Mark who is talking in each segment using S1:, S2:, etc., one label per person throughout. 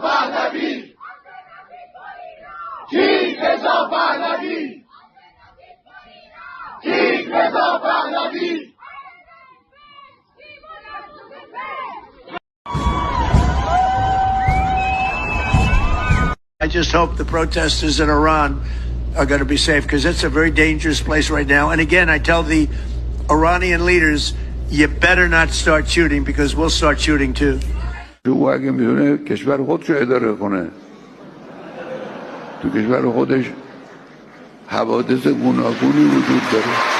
S1: Barnaby! Barnaby! Barnaby!
S2: I just hope the protesters in Iran are going to be safe because it's a very dangerous place right now. And again, I tell the Iranian leaders, you better not start shooting because we'll start shooting too.
S3: او اگه میتونه کشور خودش رو اداره کنه تو کشور خودش حوادث گوناگونی وجود داره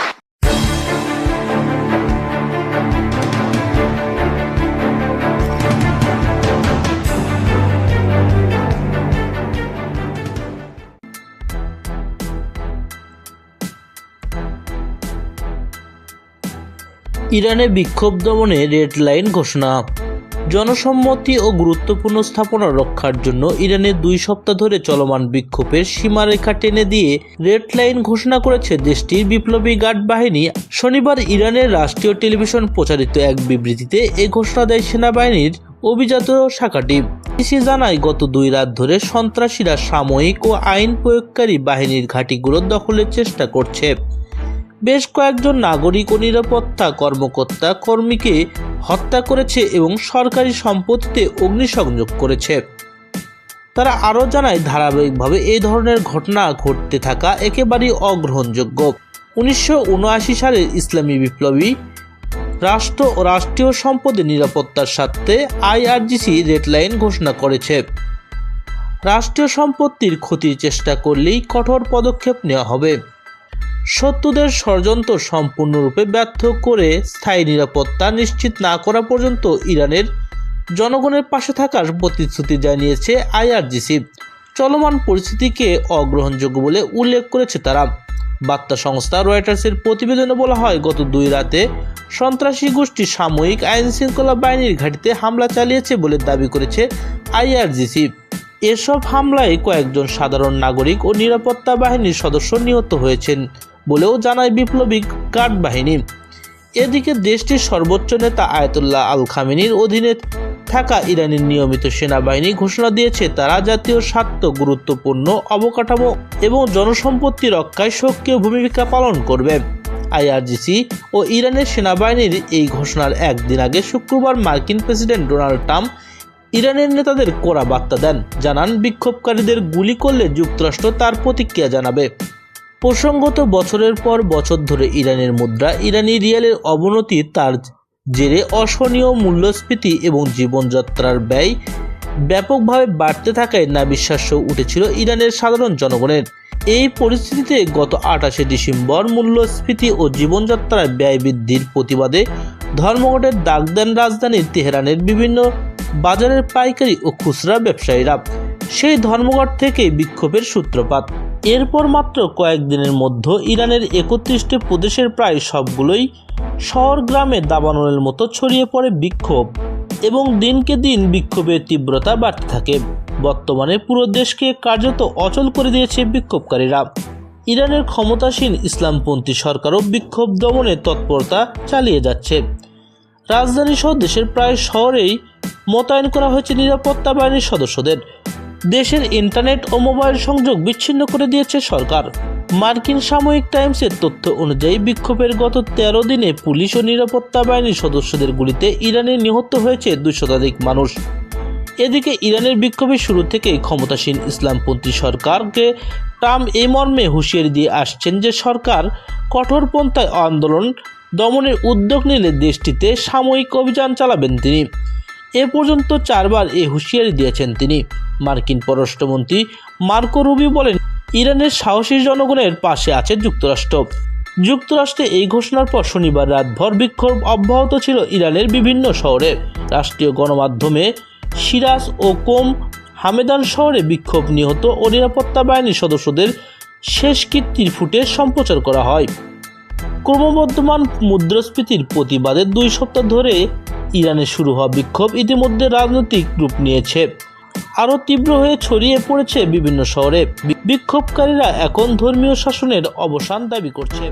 S4: ইরানে বিক্ষোভ দমনে red line ঘোষণা জনসম্মতি ও গুরুত্বপূর্ণ স্থাপনা রক্ষার জন্য ইরানের দুই সপ্তাহ ধরে চলমান বিক্ষোভের সীমারেখা টেনে দিয়ে রেড লাইন ঘোষণা করেছে দেশটির বিপ্লবী গার্ড বাহিনী। শনিবার ইরানের রাষ্ট্রীয় টেলিভিশন প্রচারিত এক বিবৃতিতে এ ঘোষণা দেয় সেনাবাহিনীর অভিজাত শাখাটি। ইসি জানায়, গত দুই রাত ধরে সন্ত্রাসীরা সাময়িক ও আইন প্রয়োগকারী বাহিনীর ঘাঁটিগুলো দখলের চেষ্টা করছে। বেশ কয়েকজন নাগরিক ও নিরাপত্তা কর্মকর্তা কর্মীকে হত্যা করেছে এবং সরকারি সম্পত্তিতে অগ্নিসংযোগ করেছে। তারা আরও জানায়, ধারাবাহিকভাবে এই ধরনের ঘটনা ঘটতে থাকা একেবারেই অগ্রহণযোগ্য। উনিশশো উনআশি সালের ইসলামী বিপ্লবী রাষ্ট্র ও রাষ্ট্রীয় সম্পদের নিরাপত্তার স্বার্থে আইআরজিসি রেডলাইন ঘোষণা করেছে। রাষ্ট্রীয় সম্পত্তির ক্ষতির চেষ্টা করলেই কঠোর পদক্ষেপ নেওয়া হবে। শত্রুদের ষড়যন্ত্র সম্পূর্ণরূপে ব্যর্থ করে স্থায়ী নিরাপত্তা নিশ্চিত না করা পর্যন্ত ইরানের জনগণের পাশে থাকার প্রতিশ্রুতি জানিয়েছে আইআরজিসি। চলমান পরিস্থিতিকে অগ্রহণযোগ্য বলে উল্লেখ করেছে তারা। বার্তা সংস্থা রয়টার্সের প্রতিবেদনে বলা হয়, গত দুই রাতে সন্ত্রাসী গোষ্ঠী সাময়িক আইন শৃঙ্খলা বাহিনীর ঘাঁটিতে হামলা চালিয়েছে বলে দাবি করেছে আইআরজিসি। এসব হামলায় কয়েকজন সাধারণ নাগরিক ও নিরাপত্তা বাহিনীর সদস্য নিহত হয়েছেন। বলেও জানায় বিপ্লবী গার্ড বাহিনী। এদিকে দেশটির সর্বোচ্চ নেতা আয়াতুল্লাহ আল খামেনির অধীনে থাকা ইরানের নিয়মিত সেনাবাহিনী ঘোষণা দিয়েছে, তারা জাতীয় স্বার্থ, গুরুত্বপূর্ণ অবকাঠামো এবং জনসম্পত্তি রক্ষায় সক্রিয় ভূমিকা পালন করবে। আইআরজিসি ও ইরানের সেনাবাহিনীর এই ঘোষণার একদিন আগে শুক্রবার মার্কিন প্রেসিডেন্ট ডোনাল্ড ট্রাম্প ইরানের নেতাদের কড়া বার্তা দেন। জানান, বিক্ষোভকারীদের গুলি করলে যুক্তরাষ্ট্র তার প্রতিক্রিয়া জানাবে। প্রসঙ্গত বছরের পর বছর ধরে ইরানের মুদ্রা ইরানি রিয়ালের অবনতি তার জেরে অসহনীয় মূল্যস্ফীতি এবং জীবনযাত্রার ব্যয় ব্যাপকভাবে বাড়তে থাকায় নাবিশ্বাস্য উঠেছিল ইরানের সাধারণ জনগণের। এই পরিস্থিতিতে গত আঠাশে ডিসেম্বর মূল্যস্ফীতি ও জীবনযাত্রার ব্যয় বৃদ্ধির প্রতিবাদে ধর্মঘটের ডাক দেন রাজধানীর তেহরানের বিভিন্ন বাজারের পাইকারি ও খুচরা ব্যবসায়ীরা। সেই ধর্মঘট থেকে বিক্ষোভের সূত্রপাত। এরপর মাত্র কয়েকদিনের মধ্যে ইরানের একত্রিশটি প্রদেশের প্রায় সবগুলোই শহর গ্রামে দাবানলের মতো ছড়িয়ে পড়ে বিক্ষোভ এবং দিনকে দিন বিক্ষোভের তীব্রতা বাড়তে থাকে। বর্তমানে পুরো দেশকে কার্যত অচল করে দিয়েছে বিক্ষোভকারীরা। ইরানের ক্ষমতাসীন ইসলামপন্থী সরকারও বিক্ষোভ দমনে তৎপরতা চালিয়ে যাচ্ছে। রাজধানী সহ দেশের প্রায় শহরেই মোতায়েন করা হয়েছে নিরাপত্তা বাহিনীর সদস্যদের। দেশের ইন্টারনেট ও মোবাইল সংযোগ বিচ্ছিন্ন করে দিয়েছে সরকার। মার্কিন সাময়িক টাইমসের তথ্য অনুযায়ী বিক্ষোভের গত তেরো দিনে পুলিশ ও নিরাপত্তা বাহিনীর সদস্যদের গুলিতে ইরানে নিহত হয়েছে দুই শতাধিক মানুষ। এদিকে ইরানের বিক্ষোভের শুরু থেকেই ক্ষমতাসীন ইসলামপন্থী সরকারকে ট্রাম্প এই মর্মে হুঁশিয়ারি দিয়ে আসছেন যে সরকার কঠোরপন্থায় আন্দোলন, দমনের উদ্যোগ নিলে দেশটিতে সাময়িক অভিযান চালাবেন তিনি। এ পর্যন্ত চারবার এ হুঁশিয়ারি দিয়েছেন তিনি। মার্কিন পররাষ্ট্রমন্ত্রী মার্কো রুবি বলেন, ইরানের সাহসী জনগণের পাশে আছে যুক্তরাষ্ট্র। যুক্তরাষ্ট্রে এই ঘোষণার পর শনিবার রাতভর বিক্ষোভ অব্যাহত ছিল ইরানের বিভিন্ন শহরে। রাষ্ট্রীয় গণমাধ্যমে সিরাজ ও কোম হামেদান শহরে বিক্ষোভ নিহত ও নিরাপত্তা বাহিনীর সদস্যদের শেষকৃত্যের ফুটেজ সম্প্রচার করা হয়। ক্রমবর্ধমান মুদ্রাস্ফীতির প্রতিবাদে দুই সপ্তাহ ধরে ইরানে শুরু হওয়া বিক্ষোভ ইতিমধ্যে রাজনৈতিক রূপ নিয়েছে। আরও তীব্র হয়ে ছড়িয়ে পড়েছে বিভিন্ন শহরে। বিক্ষোভকারীরা এখন ধর্মীয় শাসনের অবসান দাবি করছে।